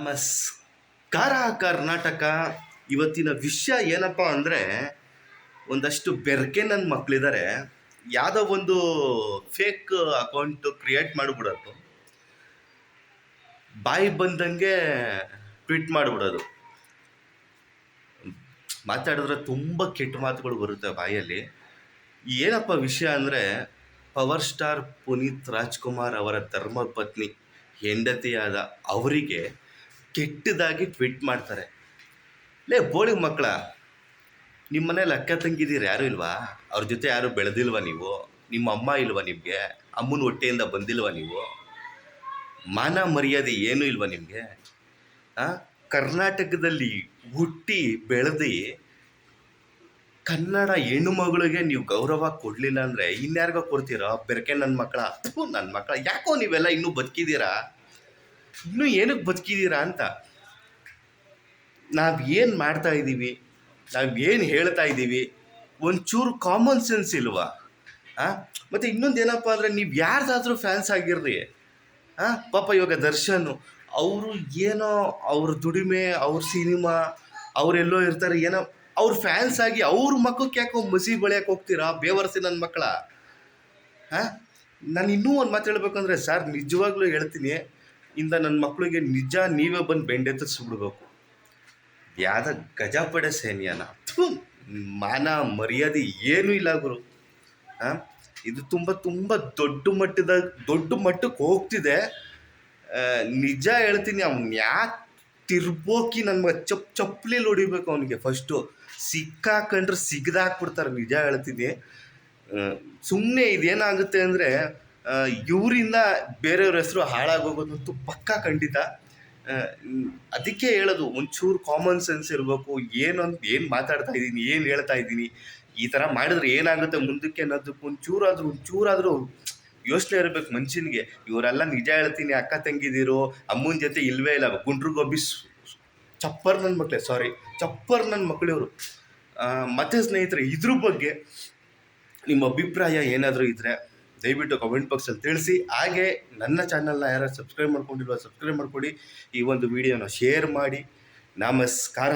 ನಮಸ್ಕಾರ ಕರ್ನಾಟಕ. ಇವತ್ತಿನ ವಿಷಯ ಏನಪ್ಪ ಅಂದರೆ ಒಂದಷ್ಟು ಬೆರಕೆ ನನ್ನ ಮಕ್ಕಳಿದ್ದಾರೆ ಯಾವುದೋ ಒಂದು ಫೇಕ್ ಅಕೌಂಟ್ ಕ್ರಿಯೇಟ್ ಮಾಡಿಬಿಡೋದು. ಬಾಯಿ ಬಂದಂಗೆ ಟ್ವೀಟ್ ಮಾಡಿಬಿಡೋದು. ಮಾತಾಡಿದ್ರೆ ತುಂಬ ಕೆಟ್ಟ ಮಾತುಗಳು ಬರುತ್ತೆ ಬಾಯಲ್ಲಿ. ಏನಪ್ಪ ವಿಷಯ ಅಂದರೆ ಪವರ್ ಸ್ಟಾರ್ ಪುನೀತ್ ರಾಜ್ಕುಮಾರ್ ಅವರ ಧರ್ಮಪತ್ನಿ ಹೆಂಡತಿಯಾದ ಅವರಿಗೆ ಕೆಟ್ಟದಾಗಿ ಟ್ವೀಟ್ ಮಾಡ್ತಾರೆ. ಲೇ, ಬೋಳಿ ಮಕ್ಕಳ ನಿಮ್ಮ ಮನೇಲಿ ಅಕ್ಕ ತಂಗಿದ್ದೀರಿ ಯಾರು ಇಲ್ವಾ? ಅವ್ರ ಜೊತೆ ಯಾರು ಬೆಳೆದಿಲ್ವಾ ನೀವು? ನಿಮ್ಮ ಅಮ್ಮ ಇಲ್ವಾ ನಿಮಗೆ? ಅಮ್ಮನ ಹೊಟ್ಟೆಯಿಂದ ಬಂದಿಲ್ವಾ ನೀವು? ಮಾನ ಮರ್ಯಾದೆ ಏನೂ ಇಲ್ವಾ ನಿಮಗೆ? ಕರ್ನಾಟಕದಲ್ಲಿ ಹುಟ್ಟಿ ಬೆಳೆದು ಕನ್ನಡ ಹೆಣ್ಣು ಮಗಳಿಗೆ ನೀವು ಗೌರವ ಕೊಡಲಿಲ್ಲ ಅಂದರೆ ಇನ್ಯಾರಿಗೋ ಕೊಡ್ತೀರೋ? ಬೆರಕೆ ನನ್ನ ಮಕ್ಕಳ ನನ್ನ ಮಕ್ಕಳ, ಯಾಕೋ ನೀವೆಲ್ಲ ಇನ್ನೂ ಬದುಕಿದ್ದೀರಾ? ಇನ್ನೂ ಏನಕ್ಕೆ ಬದುಕಿದ್ದೀರಾ ಅಂತ. ನಾವು ಏನು ಮಾಡ್ತಾ ಇದ್ದೀವಿ, ನಾವು ಏನು ಹೇಳ್ತಾ ಇದ್ದೀವಿ, ಒಂಚೂರು ಕಾಮನ್ ಸೆನ್ಸ್ ಇಲ್ವಾ? ಹಾಂ ಮತ್ತು ಇನ್ನೊಂದು ಏನಪ್ಪ ಅಂದರೆ ನೀವು ಯಾರ್ದಾದ್ರೂ ಫ್ಯಾನ್ಸ್ ಆಗಿರ್ರಿ. ಹಾಂ ಪಾಪ ಇವಾಗ ದರ್ಶನ್, ಅವರು ಏನೋ ಅವ್ರ ದುಡಿಮೆ, ಅವ್ರ ಸಿನಿಮಾ ಅವರೆಲ್ಲೋ ಇರ್ತಾರೆ, ಏನೋ ಅವ್ರ ಫ್ಯಾನ್ಸ್ ಆಗಿ ಅವ್ರ ಮಕ್ಕಕ್ಕೆ ಯಾಕೋ ಮಸಿ ಬಳಿಯಕ್ಕೆ ಹೋಗ್ತೀರಾ? ಬೇವರ್ಸಿ ನನ್ನ ಮಕ್ಕಳ. ಹಾಂ ನಾನು ಇನ್ನೂ ಒಂದು ಮಾತು ಹೇಳ್ಬೇಕಂದ್ರೆ, ಸರ್ ನಿಜವಾಗ್ಲೂ ಹೇಳ್ತೀನಿ. ಇಂದ ನನ್ನ ಮಕ್ಕಳಿಗೆ ನಿಜ ನೀವೇ ಬಂದು ಬೆಂಡೆತ್ತಿಸ್ಬಿಡ್ಬೇಕು ಯಾದ ಗಜಪಡೆ ಸೈನ್ಯನ. ಮಾನ ಮರ್ಯಾದೆ ಏನೂ ಇಲ್ಲ ಗುರು. ಹಾಂ ಇದು ತುಂಬ ತುಂಬ ದೊಡ್ಡ ಮಟ್ಟದ, ದೊಡ್ಡ ಮಟ್ಟಕ್ಕೆ ಹೋಗ್ತಿದೆ. ನಿಜ ಹೇಳ್ತೀನಿ, ಅವ್ನು ಯಾಕೆ ತಿರ್ಬೋಕಿ ನನ್ನ ಮಗ ಚಪ್ ಚಪ್ಪಲಿಲಿ ಹೊಡಿಬೇಕು ಅವನಿಗೆ ಫಸ್ಟು ಸಿಕ್ಕಾಕೊಂಡ್ರೆ ಸಿಗ್ದಾಕ್ಬಿಡ್ತಾರೆ, ನಿಜ ಹೇಳ್ತೀನಿ. ಸುಮ್ಮನೆ ಇದೇನಾಗುತ್ತೆ ಅಂದರೆ ಇವರಿಂದ ಬೇರೆಯವ್ರ ಹೆಸರು ಹಾಳಾಗೋಗೋದಂತೂ ಪಕ್ಕಾ ಖಂಡಿತ. ಅದಕ್ಕೆ ಹೇಳೋದು, ಒಂಚೂರು ಕಾಮನ್ ಸೆನ್ಸ್ ಇರಬೇಕು, ಏನು ಅಂತ ಏನು ಮಾತಾಡ್ತಾ ಇದ್ದೀನಿ, ಏನು ಹೇಳ್ತಾ ಇದ್ದೀನಿ, ಈ ಥರ ಮಾಡಿದ್ರೆ ಏನಾಗುತ್ತೆ ಮುಂದಕ್ಕೆ ಅನ್ನೋದಕ್ಕೆ ಒಂಚೂರಾದರೂ ಒಂಚೂರಾದರೂ ಯೋಚನೆ ಇರಬೇಕು ಮನುಷ್ಯನಿಗೆ. ಇವರೆಲ್ಲ ನಿಜ ಹೇಳ್ತೀನಿ, ಅಕ್ಕ ತಂಗಿದಿರು, ಅಮ್ಮನ ಜೊತೆ ಇಲ್ವೇ ಇಲ್ಲ ಗುಂಡ್ರು ಗೊಬ್ಬಿ ಚಪ್ಪರ್ ನನ್ನ ಮಕ್ಕಳೇ ಸಾರಿ ಚಪ್ಪರ್ ನನ್ನ ಮಕ್ಕಳಿವರು ಮತ್ತೆ ಸ್ನೇಹಿತರೆ, ಇದ್ರ ಬಗ್ಗೆ ನಿಮ್ಮ ಅಭಿಪ್ರಾಯ ಏನಾದರೂ ಇದ್ದರೆ ದಯವಿಟ್ಟು ಕಮೆಂಟ್ ಬಾಕ್ಸಲ್ಲಿ ತಿಳಿಸಿ. ಹಾಗೆ ನನ್ನ ಚಾನಲ್ನ ಯಾರು ಸಬ್ಸ್ಕ್ರೈಬ್ ಮಾಡ್ಕೊಂಡಿಲ್ವ ಸಬ್ಸ್ಕ್ರೈಬ್ ಮಾಡ್ಕೊಳ್ಳಿ ಈ ಒಂದು ವಿಡಿಯೋನ ಶೇರ್ ಮಾಡಿ. ನಮಸ್ಕಾರ.